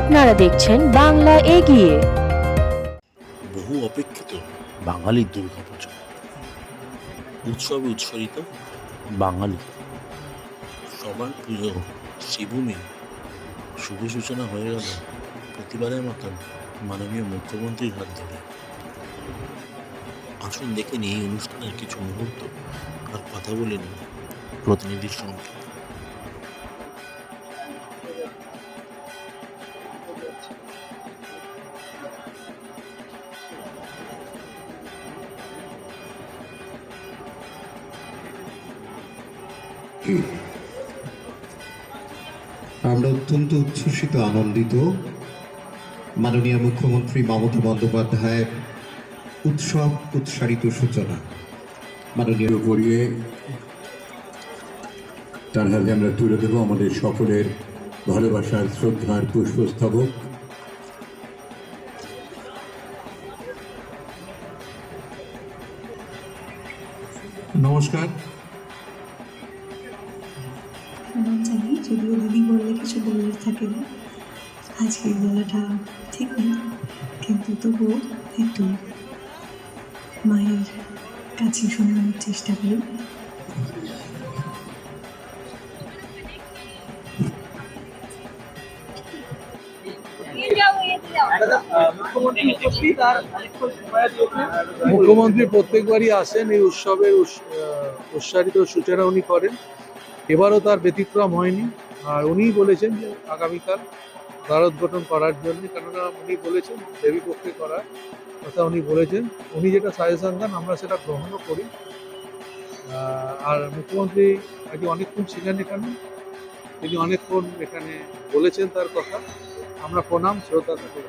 আপনারা দেখছেন বাংলা এগিয়ে। বহু অপেক্ষিত বাঙালির দুর্গাপুজো। উৎসবে উৎসরিত বাঙালি। সবার প্রিয় শিবভূমি শুভ সূচনা হয়ে গেল প্রতিবারের মতন মাননীয় মুখ্যমন্ত্রীর হাত ধরে। আসুন দেখে নিই এই অনুষ্ঠানের কিছু মুহূর্ত আর কথা বলে নিই প্রতিনিধির সঙ্গে। আমরা অত্যন্ত উচ্ছ্বসিত আনন্দিত। মাননীয় মুখ্যমন্ত্রী মমতা বন্দ্যোপাধ্যায়ের উৎসব উৎসারিত সূচনা। মাননীয় পরিয়ে তার হাতে আমরা তুলে দেবো আমাদের সকলের ভালোবাসার শ্রদ্ধার পুষ্পস্তবক। নমস্কার। যদিও দিদি বললে কিছু বলার থাকে না, আজকে বলাটা ঠিক নেই কিন্তু তবুও একটু মায়ের কাছে শোনানোর চেষ্টা করি। মুখ্যমন্ত্রী প্রত্যেকবারই আসেন এই উৎসবের উৎসারিত সূচনা উনি করেন। এবারও তার ব্যতিক্রম হয়নি। আর উনিই বলেছেন যে আগামীকাল ভারত গঠন করার জন্য, কেননা উনি বলেছেন দেবী পক্ষে করার কথা উনি বলেছেন। উনি যেটা সাজেশন দেন, আমরা সেটা গ্রহণও করি। আর মুখ্যমন্ত্রী আজকে অনেকক্ষণ ছিলেন এখানে তিনি অনেকক্ষণ এখানে বলেছেন তার কথা। আমরা প্রণাম, শ্রোতা তাকে।